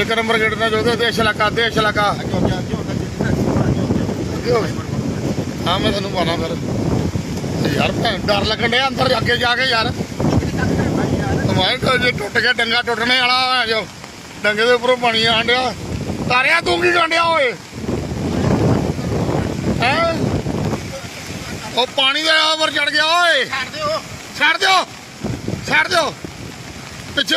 ਇੱਕ number gate ਦਾ ਜੋਦੇ ਦੇਸ਼ ਇਲਾਕਾ ਦੇਸ਼ ਇਲਾਕਾ। ਹਾਂ ਮੈਂ ਤੁਹਾਨੂੰ ਪਾਣਾ ਫਿਰ। ਯਾਰ ਭੈਣ ਡਰ ਲੱਗਣ ਡਿਆ ਅੰਦਰ ਅੱਗੇ ਜਾ ਕੇ ਯਾਰ। ਮੈਂ ਕੋ ਜੇ ਟੁੱਟ ਗਿਆ ਡੰਗਾ ਟੁੱਟਣੇ ਵਾਲਾ ਹੋਇਆ ਜੋ। ਡੰਗੇ ਦੇ ਉੱਪਰੋਂ ਪਾਣੀ ਆਣ ਡਿਆ। ਤਾਰਿਆ ਤੂੰ ਕੀ ਗੰਡਿਆ ਓਏ? ਹੈ? ਉਹ ਪਾਣੀ ਦੇ ਉੱਪਰ ਚੜ ਗਿਆ ਓਏ। ਛੱਡ ਦਿਓ। ਛੱਡ ਦਿਓ। ਛੱਡ ਦਿਓ। ਪਿੱਛੇ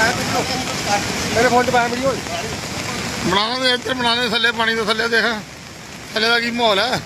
ਮੇਰੇ ਫੋਨ 'ਚ ਪਾਇਆ ਵੀਡੀਓ ਬਣਾਉਣਾ ਦੇ ਇੱਧਰ ਬਣਾਉਣੇ ਥੱਲੇ ਪਾਣੀ ਦੇ ਥੱਲੇ ਦੇਖ, ਥੱਲੇ ਦਾ ਕੀ ਮਾਹੌਲ ਹੈ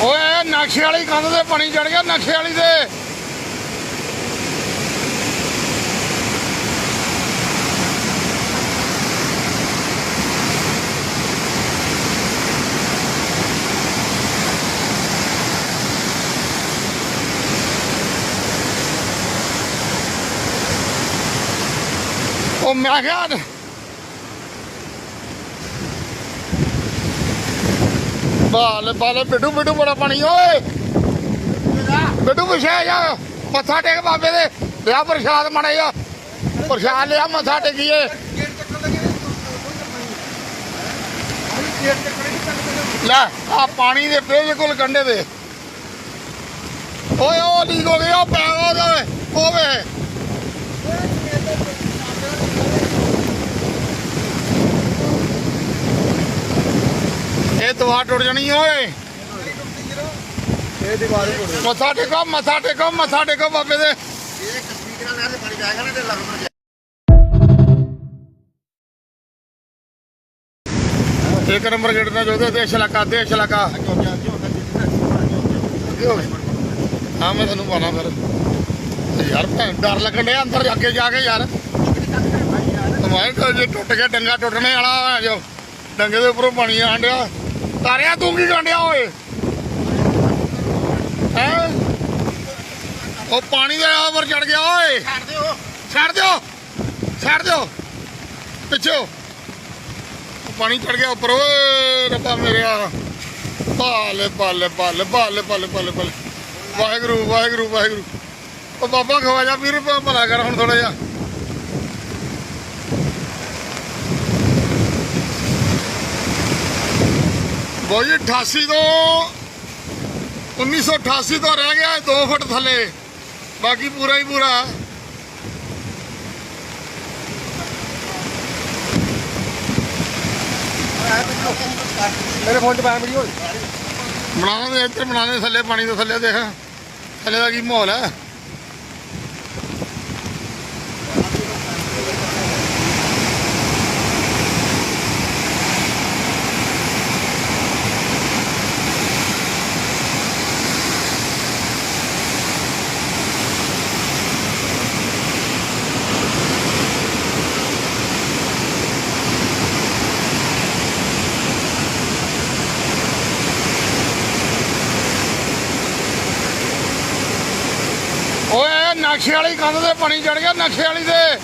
ਓਏ ਨਕਸ਼ੇ ਵਾਲੀ ਕੰਧ ਤੇ ਪਾਣੀ ਚੜ ਗਿਆ ਨਕਸ਼ੇ ਵਾਲੀ ਦੇ। ਉਹ ਮੈਂ ਕਿਹਾ ਬਾਲ ਬਾਲ, ਬਿੱਡੂ ਬਿੱਡੂ, ਬੜਾ ਪਾਣੀ, ਓਏ। ਬਿੱਡੂ, ਪਿਛੇ ਜਾ। ਮੱਥਾ ਟੇਕ ਬਾਬੇ ਦੇ। ਲਿਆ ਪ੍ਰਸ਼ਾਦ ਮੜੇ ਪ੍ਰਸ਼ਾਦ ਲਿਆ, ਮੱਥਾ ਟੇਕੀਏ। ਲੈ ਆ ਪਾਣੀ ਦੇ ਬਿਲਕੁਲ ਕੰਢੇ ਦੇ ਓਏ, ਉਹ ਲੀਕ ਹੋ ਗਿਆ ਪੈ ਉਹਦੇ ਓਵੇ ਇਹ ਦਵਾ ਟੁੱਟ ਜਾਣੀ ਓਏ। ਇਹ ਦੀਵਾਰ ਹੀ ਮੱਥਾ ਟੇਕੋ ਮੱਥਾ ਟੇਕੋ ਮੱਥਾ ਟੇਕੋ ਬਾਬੇ ਦੇ। ਇਹ ਨਾਲ ਤੇ ਪਾਣੀ ਜਾਏਗਾ ਨਾ ਤੇ ਇੱਕ ਨੰਬਰ ਗੇਟ ਦਾ ਜੋਦੇ ਦੇਸ਼ ਇਲਾਕਾ ਦੇਸ਼ ਇਲਾਕਾ ਹਾਂ ਮੈਂ ਤੁਹਾਨੂੰ ਪਾਣਾ ਫਿਰ। ਯਾਰ ਭੈਣ ਡਰ ਲੱਗਣ ਡਿਆ ਅੰਦਰ ਅੱਗੇ ਜਾ ਕੇ ਯਾਰ। ਕੋ ਜੇ ਟੁੱਟ ਗਿਆ ਡੰਗਾ ਟੁੱਟਣੇ ਵਾਲਾ ਹੋਇਆ ਜੋ। ਡੰਗੇ ਦੇ ਉੱਪਰੋਂ ਪਾਣੀ ਆਣ ਡਿਆ। ਤਾਰਿਆ ਤੂੰ ਕੀ ਗੰਡਿਆ ਓਏ? ਹੈ? ਉਹ ਪਾਣੀ ਦੇ ਉੱਪਰ ਚੜ ਗਿਆ ਓਏ। ਛੱਡ ਦਿਓ। ਛੱਡ ਦਿਓ। ਛੱਡ ਦਿਓ। ਪਿੱਛੇ ਹੋ। ਉਹ ਪਾਣੀ ਚੜ ਗਿਆ ਉੱਪਰ। ਓਏ ਰੱਬਾ ਮੇਰਿਆ ਪਾਲੇ ਪਾਲੇ ਪਾਲੇ ਪਾਲੇ ਪਾਲੇ ਪਾਲੇ ਪਾਲੇ ਵਾਹਿਗੁਰੂ ਵਾਹਿਗੁਰੂ ਵਾਹਿਗੁਰੂ। ਉਹ ਬਾਬਾ ਖਵਾਜਾ ਵੀਰ ਭਲਾ ਕਰ ਹੁਣ ਥੋੜਾ ਜਿਹਾ। ਬੋਈ 88 ਤੋਂ 1988 ਤੋਂ ਰਹਿ ਗਿਆ 2 ਫੁੱਟ ਥੱਲੇ। ਬਾਕੀ ਪੂਰਾ ਹੀ ਪੂਰਾ। ਮੇਰੇ ਫੋਨ 'ਚ ਪਾਇਆ ਵੀਡੀਓ ਬਣਾਉਣਾ ਦੇ ਇੱਧਰ ਬਣਾਉਣੇ ਥੱਲੇ ਪਾਣੀ ਤੋਂ ਥੱਲੇ ਦੇਖ। ਥੱਲੇ ਦਾ ਕੀ ਮਾਹੌਲ ਹੈ ਓਏ ਨਕਸ਼ੇ ਵਾਲੀ ਕੰਧ ਤੇ ਪਾਣੀ ਚੜ ਗਿਆ ਨਕਸ਼ੇ ਵਾਲੀ ਦੇ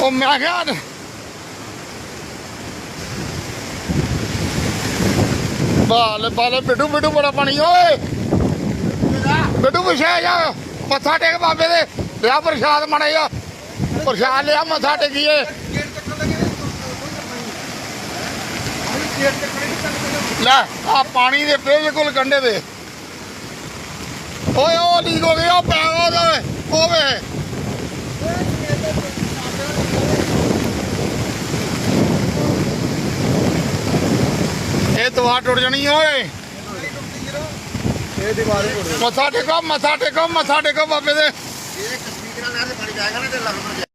ਉਹ ਮੈਂ ਕਿਹਾ ਬਾਲ ਬਾਲ, ਬਿੱਡੂ ਬਿੱਡੂ ਬੜਾ ਪਾਣੀ, ਓਏ। ਬਿੱਡੂ, ਪਿਛੇ ਜਾ। ਮੱਥਾ ਟੇਕ ਬਾਬੇ ਦੇ। ਲਿਆ ਪ੍ਰਸ਼ਾਦ ਮੜਿਆ ਪ੍ਰਸ਼ਾਦ ਲਿਆ, ਮੱਥਾ ਟੇਕੀਏ। ਲੈ ਆ ਪਾਣੀ ਦੇ ਬਿਲਕੁਲ ਕੰਢੇ ਦੇ ਓਏ, ਉਹ ਲੀਕ ਹੋ ਗਿਆ ਉਹ ਪੈ ਉਹਦੇ। ਇਹ ਦਵਾ ਟੁੱਟ ਜਾਣੀ ਓਏ। ਇਹ ਦੀਵਾਰ ਮੱਥਾ ਟੇਕੋ ਮੱਥਾ ਟੇਕੋ ਮੱਥਾ ਟੇਕੋ ਬਾਬੇ ਦੇ। ਇਹ ਸਪੀਕਰਾਂ ਨਾਲ ਪਾਣੀ ਜਾਏਗਾ ਨਾ ਤੇ ਲੱਗ ਪਰ